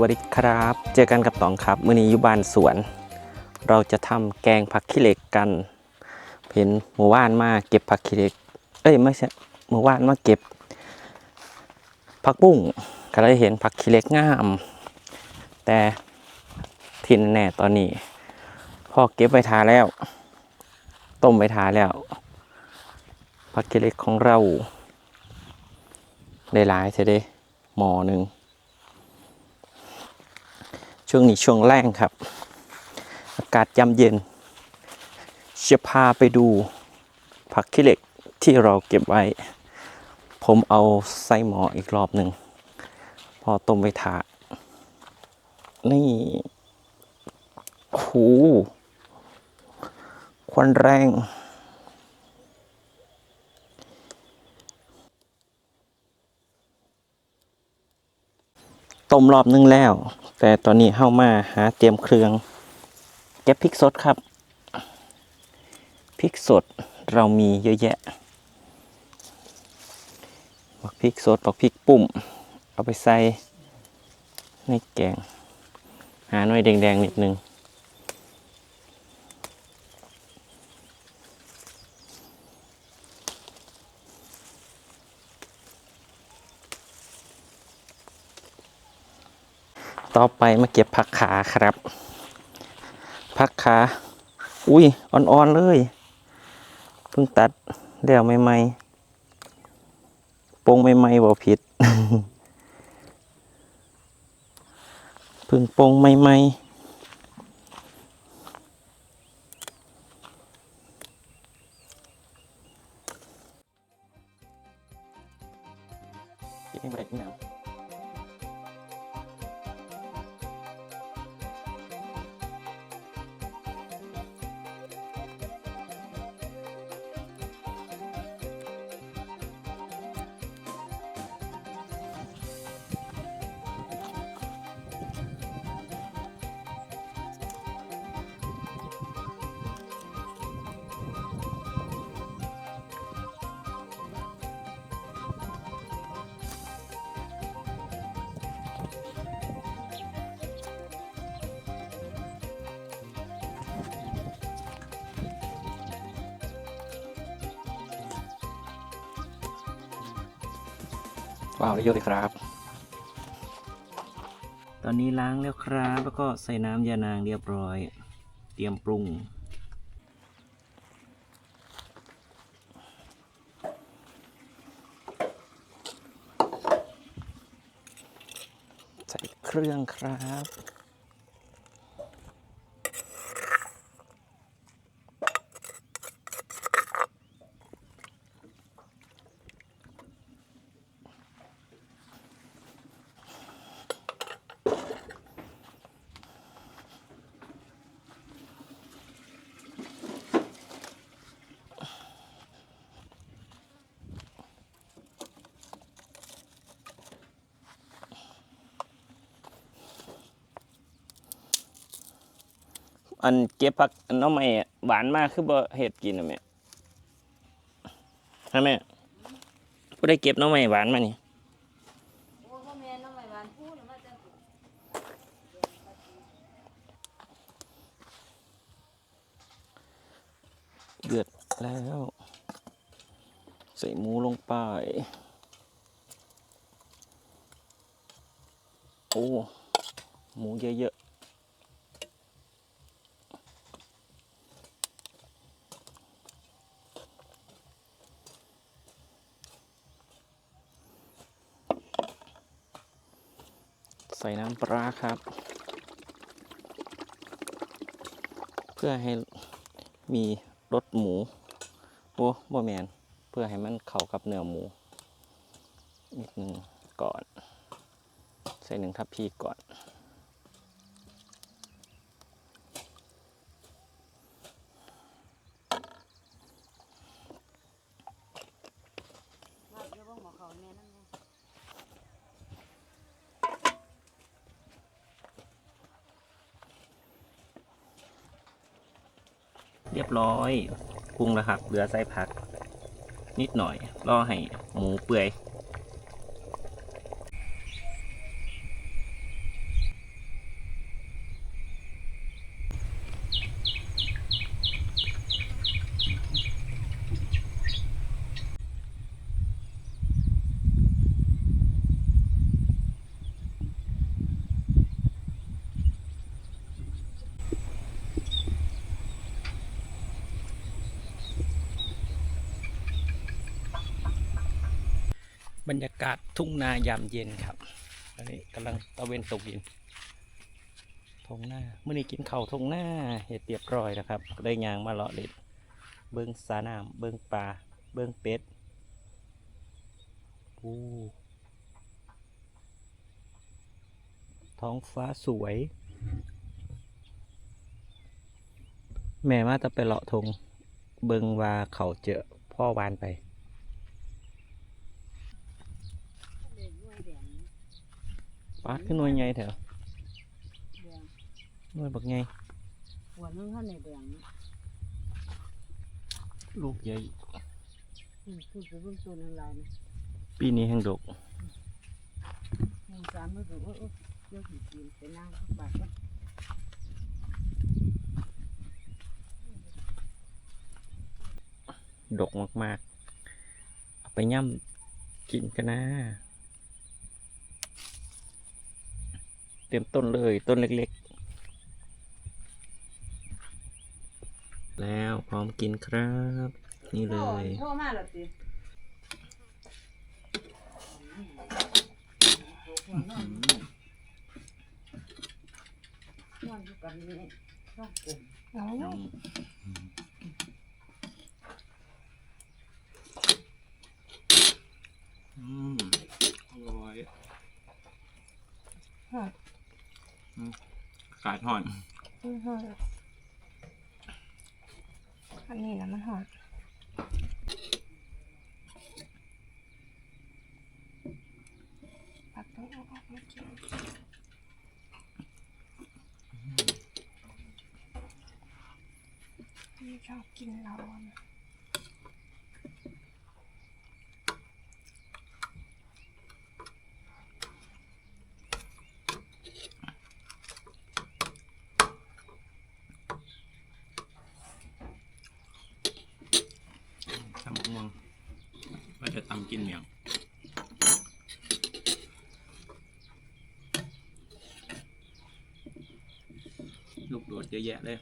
วัสดีครับ เจอกันกับตองครับมื้อนี้อยู่บ้านสวน เราจะทำแกงผักขี้เหล็กกัน เห็นหมู่ว่านมาเก็บผักขี้เหล็ก เอ้ยไม่ใช่หมู่ว่านมาเก็บผักบุ้งก็เลยเห็นผักขี้เหล็กงาม แต่ทินแน่ตอนนี้พ่อเก็บไว้ทาแล้ว ต้มไว้ทาแล้ว ผักขี้เหล็กของเราได้หลายเสียเด้หมอหนึ่ง ช่วงนี้ช่วงแรงครับ อากาศย่ำเย็น จะพาไปดูผักขี้เหล็กที่เราเก็บไว้ ผมเอาใส่หมออีกรอบหนึ่ง พอต้มไปถานี่โอ้โหควันแรง ต้มรอบนึงแล้ว แต่ตอนนี้เข้ามาหาเตรียมเครื่องเก็บพริกสดครับพริกสดเรามีเยอะแยะบักพริกสดบักพริกปุ่ม เอาไปใส่ในแกง หาหน่อยแดงๆนิดนึง ต่อไปมาเก็บผักขาครับ ผักขา อุ้ย อ่อนๆ เลยเพิ่งตัดเดี่ยวใหม่ๆปงใหม่ๆบ่ผิดเพิ่งปงใหม่ๆกินไปอีกแล้ว ว้าวได้เยอะเลยครับ ตอนนี้ล้างแล้วครับ แล้วก็ใส่น้ำยานางเรียบร้อย เตรียมปรุง ใส่เครื่องครับ อันเก็บผักอันน้องใหม่หวานมากคือบ่เห็ดกินนะแม่ใช่ไหมผู้ได้เก็บน้องใหม่หวานมานี่โอ้พ่อแม่น้องใหนิเดือดแล้ว ใส่หมูลงไป โอ้ หมูเยอะๆ ใส่น้ำปลาครับ เพื่อให้มีรสหมูโอ้บ่แมนเพื่อให้มันเข้ากับเนื้อหมูนิดนึงก่อน ใส่หนึ่งทัพพีก่อน มาเดี๋ยวบอกหมอเขาแม่นั่นไง เรียบร้อยปรุงแล้วครับ เหลือใส่ผัก นิดหน่อย รอให้หมูเปื่อย บรรยากาศทุ่งนายามเย็นครับอันนี้กำลังตะเวนตกดินทงหน้าเมื่อนี้กินเข้าทงหน้าเห็ดเรียบร้อยนะครับ ได้ยางมาเลาะเล็ดเบิ้งสาน้ำเบิ้งปลาเบิ้งเป็ดปูท้องฟ้าสวย แม่มาจะไปเลาะทงเบิงว่าเขาเจอพ่อวานไป เด็กด้วยแดง ปาดขึ้นหน่วยไงเถอะแดงหน่วยบักไงหัวนึงข้างในแดงลูกใหญ่ อืมคือเป็นเบื้องต้นอะไรนะปีนี้แห่งดกหนึ่งสามมือดูเออเออเดี๋ยอะกี่กินไปนั่งบาดว่าดกมากๆเอาไปย่ำกินกันนะ เต็มต้นเลยต้นเล็กๆ แล้วพร้อมกินครับ นี่เลยโทรมาแล้วสินอนอยู่กันนี่นอนกลมเอาอืมอร่อยห อดกาดห่อนอือหอดอันนี้นะมันหอดปักต้องเอาออกมากินไม่ชอบกินร้อน ตำบักม่วงว่าจะตำ กินเมียงลูกโดดเยอะแยะเลย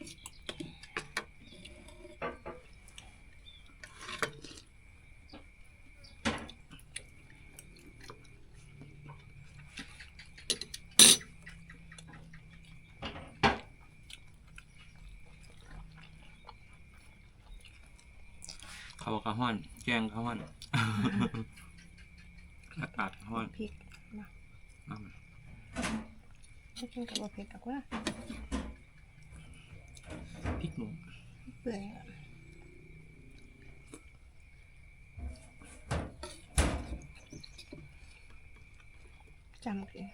เขากระห้อน แกงกระห้อน อากาศกระห้อนพริกนะน้ำไม่กินกับว่าเผ็ดหรอกว่าพริกหนุ่มเปื่อยอะจำกิน